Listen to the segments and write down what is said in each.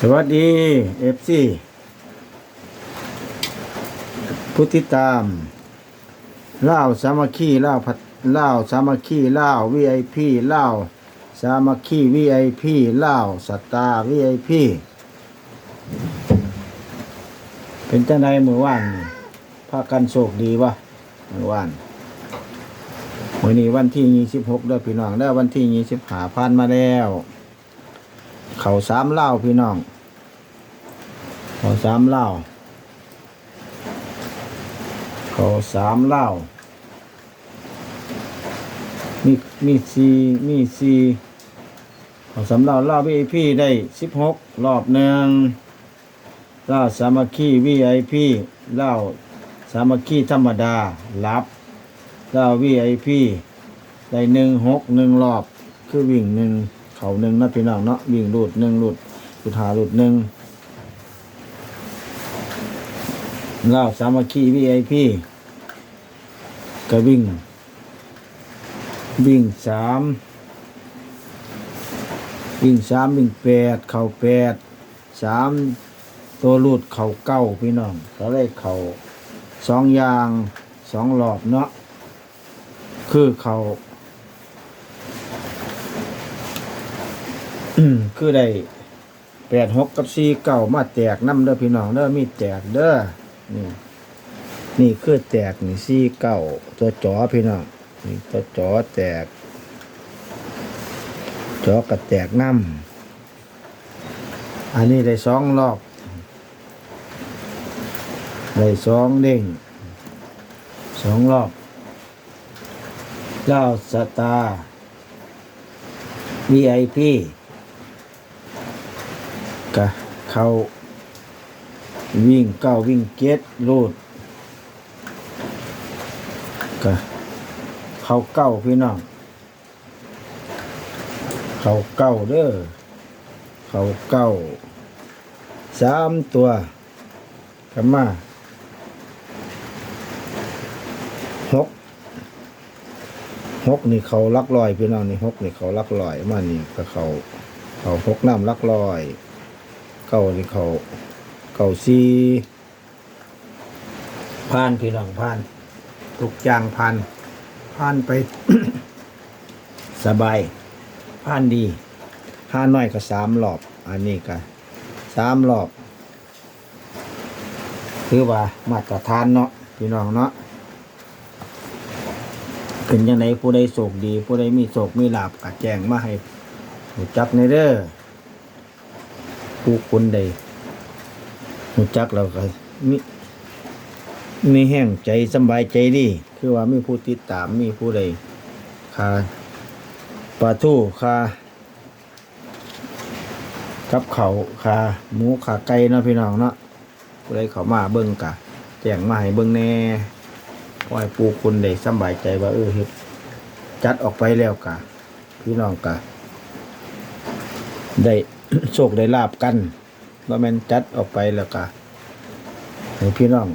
สวัสดีเอฟซีผู้ติดตามเล่าสามัคคีเล่าวพัดเล่าสามัคคีเล่าวีไอพีเล่าสามัคคีวีไอพีเล่าสตาร์วีไอพีเป็นจังไดมือว่านพากันโชคดีวะมือว่าน วันนี้วันที่ยี่สิบหกเด้อพี่น้องได้วันที่ยี่สิบหาพันมาแล้ว เขาสามเล่าพี่น้อง เขาสามเล่าเขาสามเล่ามีมีสีมีสีเขาสามเล่าเล่าวีไอพีได้สิบหกรอบหนึ่งเล่าสามัคคีวีไอพีเล่าสามัคคีธรรมดารับ ลาววีไอพีได้หนึ่งหกหนึ่งรอบ คือวิ่งหนึ่งเขาหนึ่งนะพี่น้องเนาะวิ่งรูดหนึ่งรูดสุดหารูดหนึ่งเล่าสามัคคีวีไอพีก็วิ่ง วิ่งสามวิ่งสามวิ่งแปดเข่าแปดสามตัวรูดเข่าเก้าพี่น้องก็เลยเข่าสองอยางสองหลอดเนาะ คือเขาคือได้แปดหกกับสี่เก้ามาแตกน้ำเด้อพี่น้องเด้อมีแตกเด้อนี่ นี่คือแตกนี่สี่เก้าตัวจอพี่น้องนี่ตัวจอแตก จอกับแตกน้ำอันนี้ได้สองรอบได้สองเด้งสองรอบ เจ้าสตาร์ VIP กะเขาวิ่งเก้าวิ่งเจ็ดรูดกะเขาเก้าพี่น้อง เขาเก้าเด้อเขาเก้าสามตัวกันมาหก หกนี่เขาลักลอยพี่น้องนี่หกนี่เขาลักลอยมานี่ก็เขาเขาหกน้ำลักลอยเก้านี่เขาเก้าซีผ่านพี่น้องผ่านทุกอย่างผ่านผ่านไป สบายผ่านดีผ่านน้อยก็สามรอบ อันนี้ก็สามรอบ คือว่ามาตรฐานเนาะพี่น้องเนาะ เป็นยังไงผู้ใดโศกดี ผู้ใดมีโศกมีลาบกัดแจงมาให้หูจักในเด้อผู้คนใดหูจักเราก็มีมีแห้งใจสบายใจดี คือว่ามีผู้ติดตามมีผู้ใดคาปลาทูคากับเขาคาหมูขาไก่เนาะพี่น้องเนาะผู้ใดเขามาเบิ่งกะแจงมาให้เบิ่งแน่ ขอให้ผู้คนได้สบายใจว่า เออเฮ็ดจัดออกไปแล้วกะพี่น้องกะได้โชคได้ลาบกันว่าแม่นจัดออกไปแล้วกะให้พี่น้อง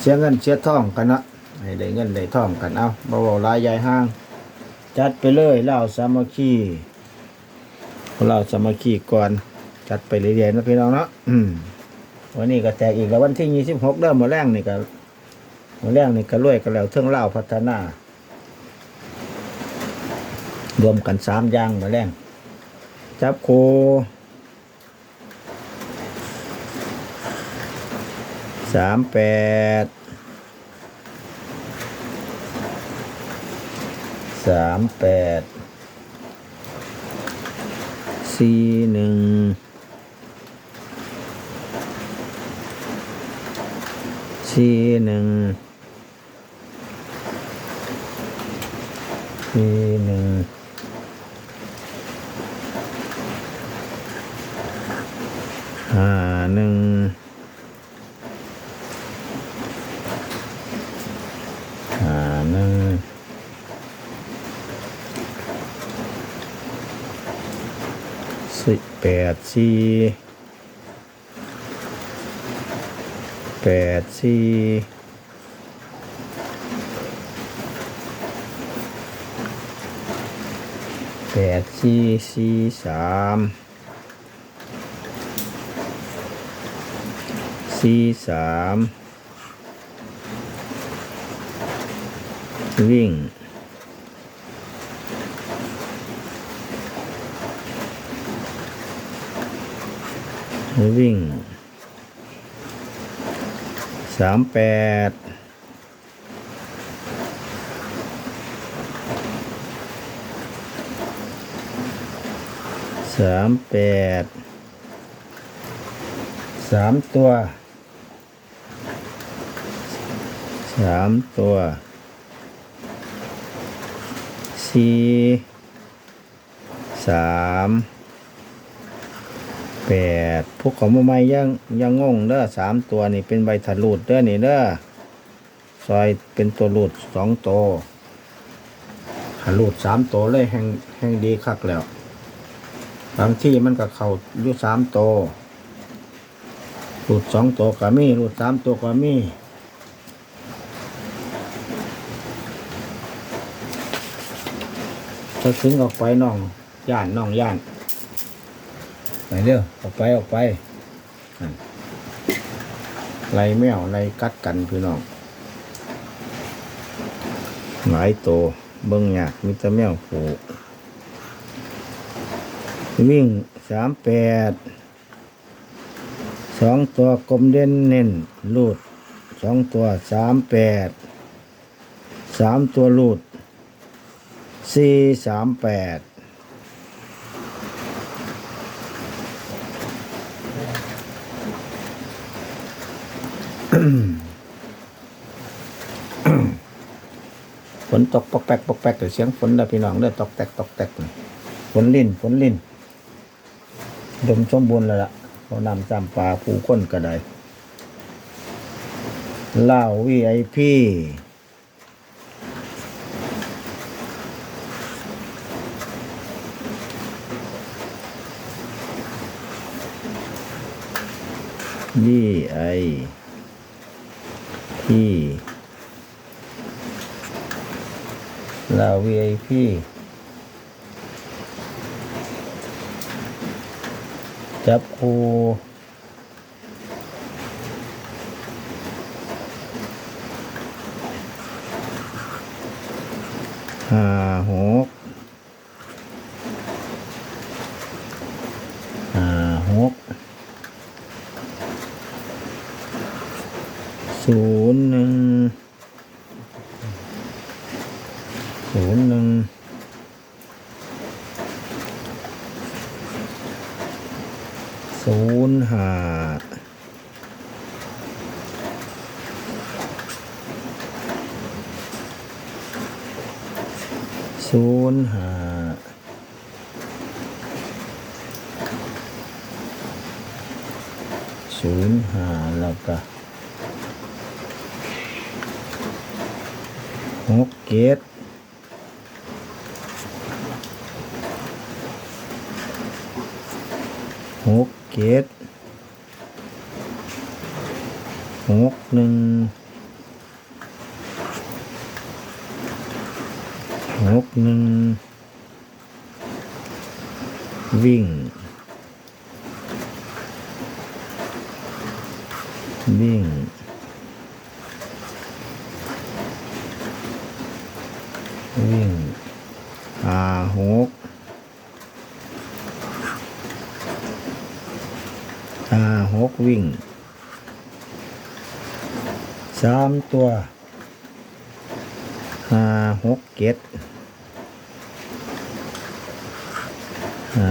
เสียเงินเสียทองกันนะให้ได้เงินได้ทองกันเอาบ่เว้าหลายยายห้าง จัดไปเลยเล่าสามัคคีเล่าสามัคคีก่อนจัดไปเรื่อยๆนะพี่น้องเนาะวันนี้ก็แตกอีกแล้ววันที่ยี่สิบหกเริ่มมาแรงนี่ก็ มาแรงนี่ก็รวยกันแล้วเทิงเล่าพัฒนา รวมกันสามอย่างมาแรงจับโคสามแปดสามแปดสี่หนึ่งสี่หนึ่ง สี่หนึ่งห้าหนึ่งห้าหนึ่งสิแปดสี่แปดสี่ แปดสี่สี่สามสี่สามวิ่งวิ่งสามแปด สามแปดสามตัวสามตัวสี่สามแปดพวกของมาไม่ยังยังงงเด้อสามตัวนี่เป็นใบถลูดเด้อนี่เด้อซอยเป็นตัวลูดสองตัวถลูดสามตัวเลยแห่งแห่งดีคักแล้ว บางที่มันก็เข้าอยู่สามโตัวลูดสองตัวก็มีลูดสามตัวก็มีถ้าถึงออกไปน้องย่านน้องย่านไปเด้อออกไปออกไปไล่แมวไล่กัดกันพี่น้องหลายโตวเบิ่งยากมีแต่แมวผูก วิ่งสามแปดสองตัวกลมเด่นเน้นลูดสองตัวสามแปดสามตัวลูดสี่สามแปดฝนตกปอกแปกปอกแปกเดี๋ยวเสียงฝนแล้วพี่น้องเด้อตกแตกตกแตกฝนลิ่นฝนลิ่น ดมสมบูรณ์แล้วล่ะเขานำจำปลาผู้ค้นกระไดเหล้าวีไอพีวีไอพีลา VIP จับคูห้าหกห้าหกศูนย์หนึ่ง ศูนย์หนึ่ง ศูนย์ห้าศูนย์ห้าศูนย์ห้าแล้วก็หกเกตหก เจ็ดหกหนึ่งหกหนึ่งวิ่ง วิ่ง วิ่งห้าหก ห้าหก วิ่งสามตัวห้าหกเจ็ดห้า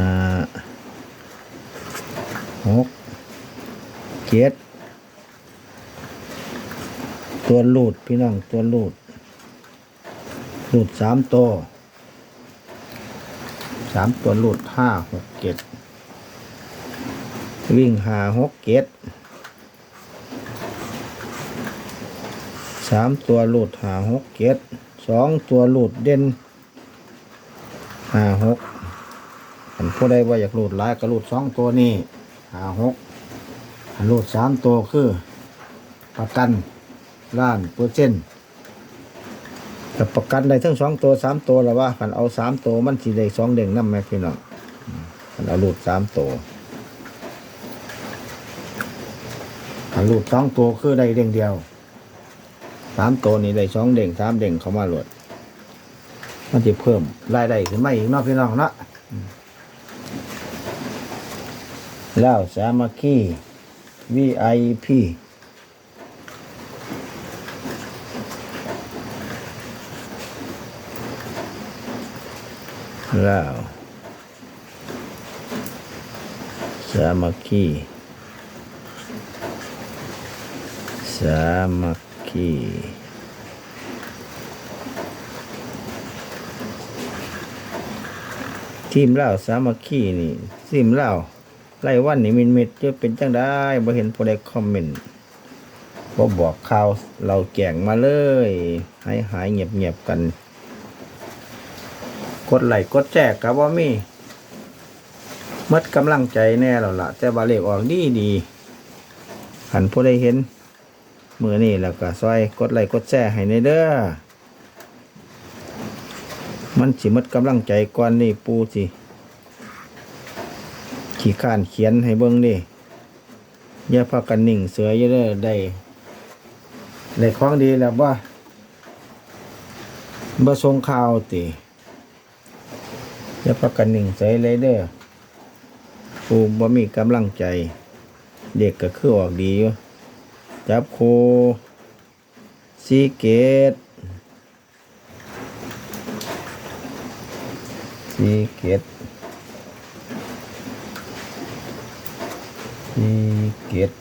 หกเจ็ดตัวลูดพี่น้องตัวลูดลูดสามตัวสามตัวลูดห้าหกเจ็ด วิ่งหาหกเกตสามตัวหลุดหาหกเกตสองตัวหลุดเด่นหาหกอันผู้ใดว่าอยากหลุดหลายก็หลุดสองตัวนี้หาหกอันหลุดสามตัวคือประกันล้านเปอร์เซ็นต์แต่ประกันได้ทั้งสองตัวสามตัวแล้วว่าคันเอาสามตัวมันสิได้สองเด้งนำแม่พี่น้องอืมคันเอาหลูดสามตัวันลูดสองตัวคือได้เด้งเดียวสามตัวนี่ได้สองเด้งสามเด้งเขามาโหลดมันจะเพิ่มรายได้ขึ้นมาอีกนอกพี่น้องเนาะแล้วสามัคคี VIP แล้วสามัคคี สามัคคีทีมเล่าสามัคคีนี่ทีมเล่าไล่วันนี่มินมิดจะเป็นจังได้บ่เห็นผู้ใดคอมเมนต์บ่บอกข่าวเราแก่งมาเลยหายหายเงียบเงียบๆกัน กดไลค์กดแจกกับว่ามีหมดกำลังใจแน่แล้วล่ะแต่บาเลขออกดีดีหันผู้ใดเห็น มือนี่แล้วก็ซอยกดไลค์กดแชร์ให้ในเด้อมันสิหมดกำลังใจก่อนนี่ปูสิขี่ข้านเขียนให้เบิ่งดิอย่าพากันนิ่งเสือเยอะเด้อได้ได้ของดีแล้วว่าบ่ส่งข่าวติอย่าพากันนิ่งเสือเลยเด้อปูบ่มีกำลังใจ เด็กก็คือออกดีอยู่ จับโคซีเกตสีเกตสีเกต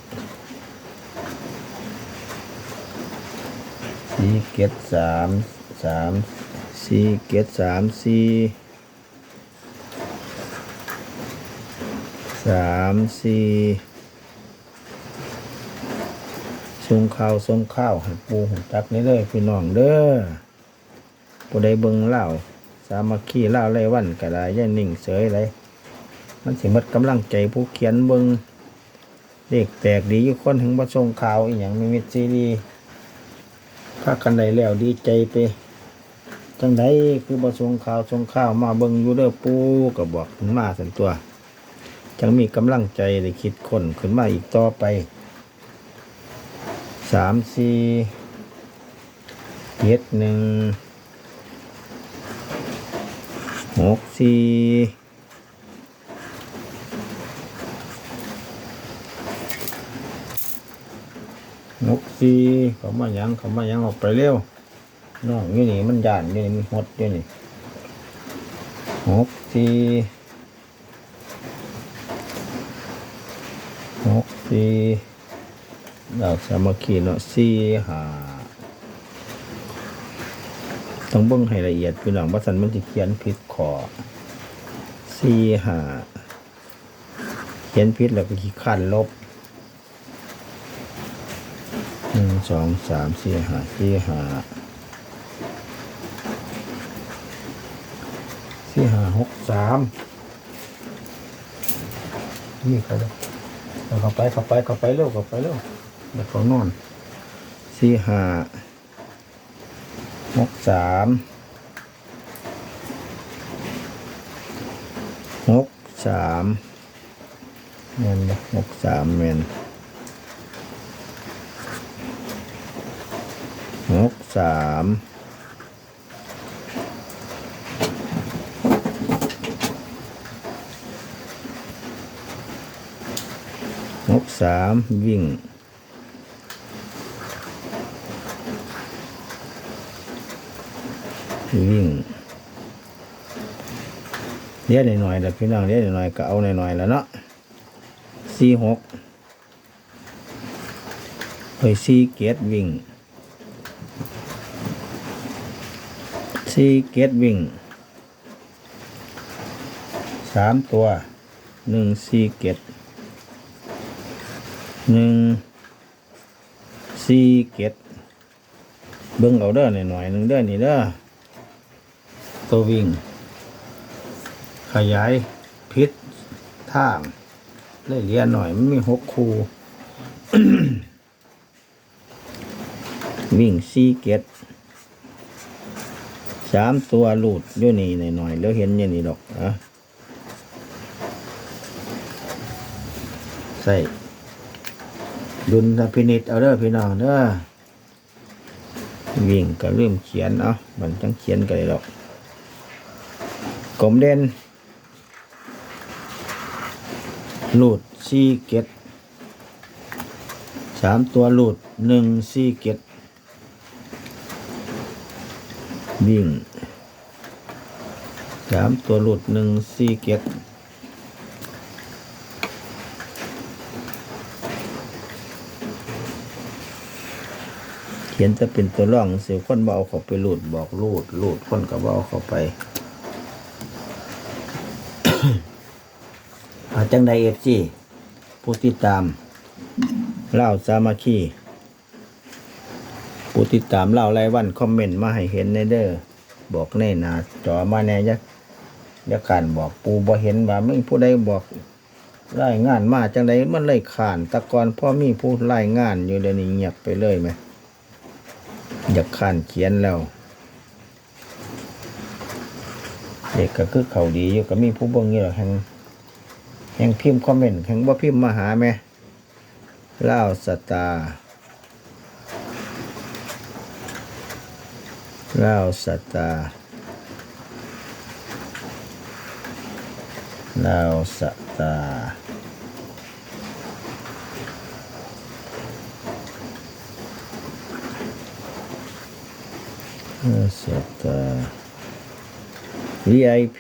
สีเกตสามสามสีเกตสามสีสามสี่ ส่งข้าวส่งข้าวให้ปูหุ่นจักนี่เลยพี่น้องเด้อผู้ใดเบิ่งเล่าสามัคคีล่าไรวันก็ได้ย่านิ่งเสยเลยมันสิหมดกำลังใจผู้เขียนเบิงเด็กแตกดีอยู่คนถึงประชงข่าวอีหยังมีมิตรซีรีพากันได้แล้วดีใจไปจังไดคือประชงข่าวชงข่าวมาเบิงอยู่เด้อปูก็บอกมาสันตัว จังมีกำลังใจได้คิดคนขึ้นมาอีกต่อไป สามสี่เจ็ดหนึ่งหกสี่หกสี่เขามายังเขามายังออกไปเร็วน้องอยู่นี่มันยานอยู่นี่มันหดอยู่นี่หกสี่หกสี่ เราสามัคคีเนาะสี่หาต้องเบิ่งให้ละเอียดพี่น้องว่าสันมันจะเขียนผิดขอสี่หาเขียนผิดแล้วก็ขี้ขันลบหนึ่งสองสามสี่หาสี่หาสี่หาหกสามนี่เขาเลยเอาเข้าไปเข้าไปเข้าไปเร็วเข้าไปเร็ว เดี๋ยวเขานอนสี่ห้าหกสามหกสามเมนบ่หกสามเมนหกสามหกสามวิ่ง วิ่งเลี้ยหน่อยๆแต่พี่น้องเลี้ยหน่อยๆก็เอาหน่อยๆแล้วเนาะสี่หกเฮ้ยสี่เกตวิ่งสี่เกตวิ่งสามตัวหนึ่งสี่เกตหนึ่งสี่เกตเบิ่งเอาเด้อหน่อยๆหนึ่งเด้อนี่เด้อ ตัววิ่ง ขยายพิษทางเลยเรียนหน่อยมันมีหกคูวิ่งซีเกตสามตัวหลุดอยู่นี่หน่อยๆแล้วเห็นอย่างนี้ดอกอะใส่ดุลพินิษเอาเด้อพี่น้องเด้อวิ่งก็เริ่มเขียนเอามันจังเขียนกันเลยดอก กลมเด่นหลุดสี่เก็ดสามตัวหลุดหนึ่งสี่เก็ดวิ่งสามตัวหลุดหนึ่งสี่เก็ดเขียนจะเป็นตัวร่องเสียคนเอาเขาไปหลุดบอกหลุดหลุดคนก็บเอาเขาไป อา จังใดเอฟซีผู้ติดตามเล่าสามัคคีผู้ติดตามเล่ารายวันคอมเมนต์มาให้เห็นในเด้อบอกในหนาจอมาแน่ยักยักขานบอกปูบ่เห็นว่าไม่ผู้ใดบอกรายงานมาจังใดมันเลยขานตะกอนพ่อมีผู้รายงานอยู่เดี๋ยวนี้เงียบไปเลยไหมอยากขานเขียนแล้วเด็กก็คือเขาดีอยู่ก็มีผู้บ่งอยู่หรอแห่ง แห่งพิมพ์คอมเมนต์แห่งว่าพิมพ์มาหาแม่เล่าสตาเล่าสตาเล่าสตาเล่าสตา VIP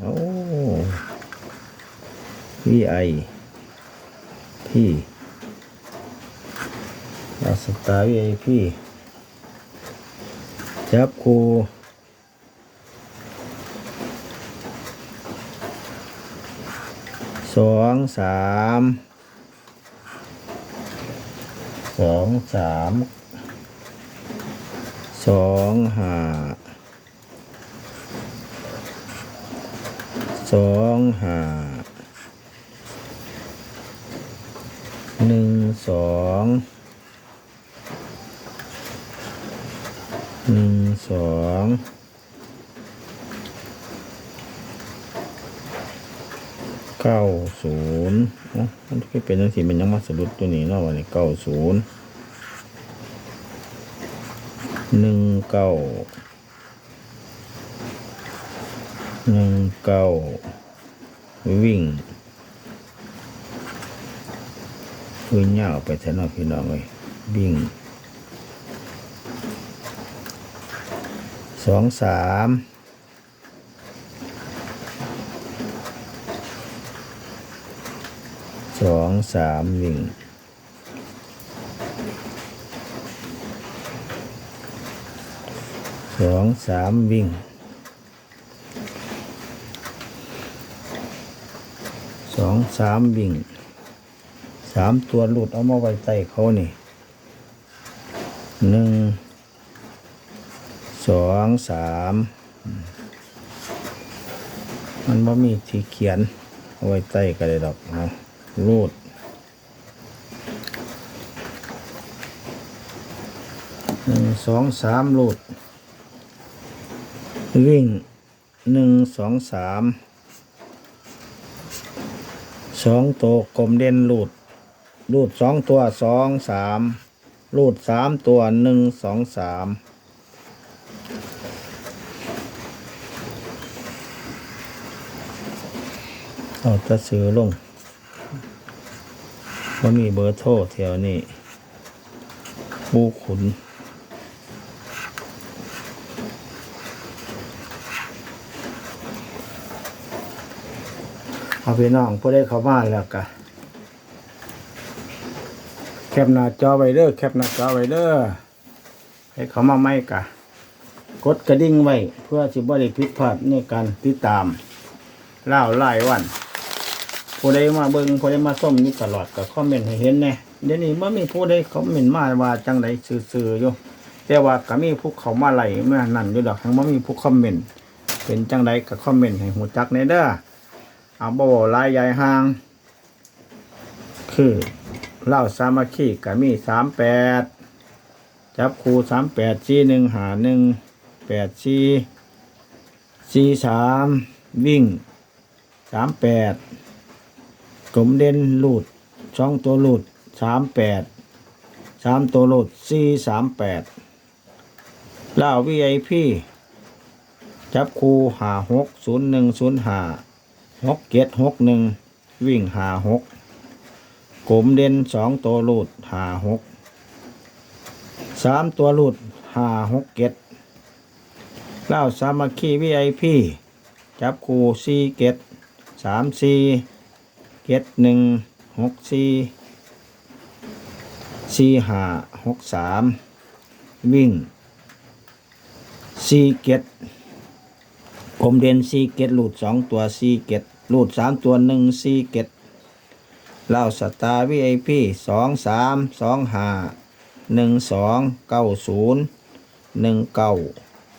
โอ้ VI พี่ลาสตาร์ VIP จับคูสองสามสองสามสองห้าสองห้า หนึ่งสองหนึ่งสองเก้าศูนย์อ๋อมันก็เป็นจังสีมันยังมาสะดุดตัวนี้เนาะวันนี้เก้าศูนย์หนึ่งเก้าหนึ่งเก้าวิ่ง วิ่งยาไปแถวนอพี่น้องเลยวิ่งสองสามสองสามวิ่งสองสามวิ่งสองสามวิ่ง สามตัวหลุดเอามาไว้ใต้เขานี่หนึ่งสองสามมันว่ามีที่เขียนเอาไว้ใต้ก็ได้ดอกเอารูดหนึ่งสองสามรูด วิ่งหนึ่งสองสามสองโตกลมเด่นรูด รูดสองตัวสองสามรูดสามตัวหนึ่งสองสามเอาตะซื้อลงว่ามีเบอร์โทรแถวนี้ปูขุนเอาพี่น้องผู้ได้เข้ามาแล้วกะ แคปหน้าจอไว้เด้อแคปหน้าจอไว้เด้อให้เขามาไม่กะ กดกระดิ่งไว้ เพื่อสิบ่ได้ผิดพลาดในการติดตามเล่าไล่วันผู้ใดมาเบิ่งผู้ใดมาส้มนี่ตลอดก็คอมเมนต์ให้เห็นแน่เดี๋ยวนี้บ่มีผู้ใดคอมเมนต์มาว่าจังใดซื่อๆอยู่แต่ว่าก็มีผู้เขามาไล่มานั่นอยู่ดอกทั้งบ่มีผู้คอมเมนต์เป็นจังใดก็คอมเมนต์ให้หูจักในเด้อเอาบวลายใหญ่ห่าง คือ เล่าสามัคคีกับมีสามแปดจับคูสามแปดจีหนึ่งหาหนึ่งแปดสี่สี่สามวิ่งสามแปดกลมเด่นลูดสองตัวลูดสามแปดสามตัวลูดสี่สามแปดเล่าวีไอพีจับคูหาหกศูนย์หนึ่งศูนย์หาหกเจ็ดหกหนึ่งวิ่งหาหก กลมเด่นสองตัวลูดหาหกสามตัวลูดหาหกเจ็ดเล่าสามัคคีวีไอพีจับคูสี่เจ็ดสามสี่เจ็ดหนึ่งหกสี่สี่ห้าหกสามวิ่งสี่เจ็ดผมเด่นสี่เจ็ดลูดสองตัวสี่เจ็ดลูดสามตัวหนึ่งสี่เจ็ด เล่าสตาร์วีไอพีสองสามสองห้าหนึ่งสองเก้าศูนย์หนึ่งเก้า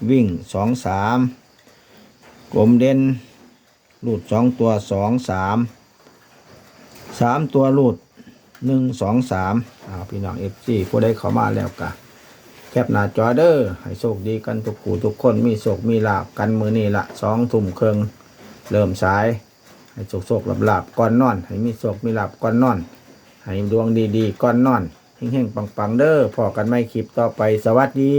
วิ่งสองสามกลมเด่นลูดสองตัวสองสามสามตัวลูดหนึ่งสองสามเอาพี่น้องเอฟซีผู้ใดเข้ามาแล้วกะแคปหน้าจอเด้อให้โชคดีกันทุกผู้ทุกคนมีโชคมีลาบกันมือนี่ละสองทุ่มเครึ่งเริ่มสาย ให้โชคโชคลาบลาบก่อนนอน ให้มีโชคมีลาบก่อนนอน ให้ดวงดีๆก่อนนอนเฮงๆปังๆเด้อพอกันไม่คลิปต่อไปสวัสดี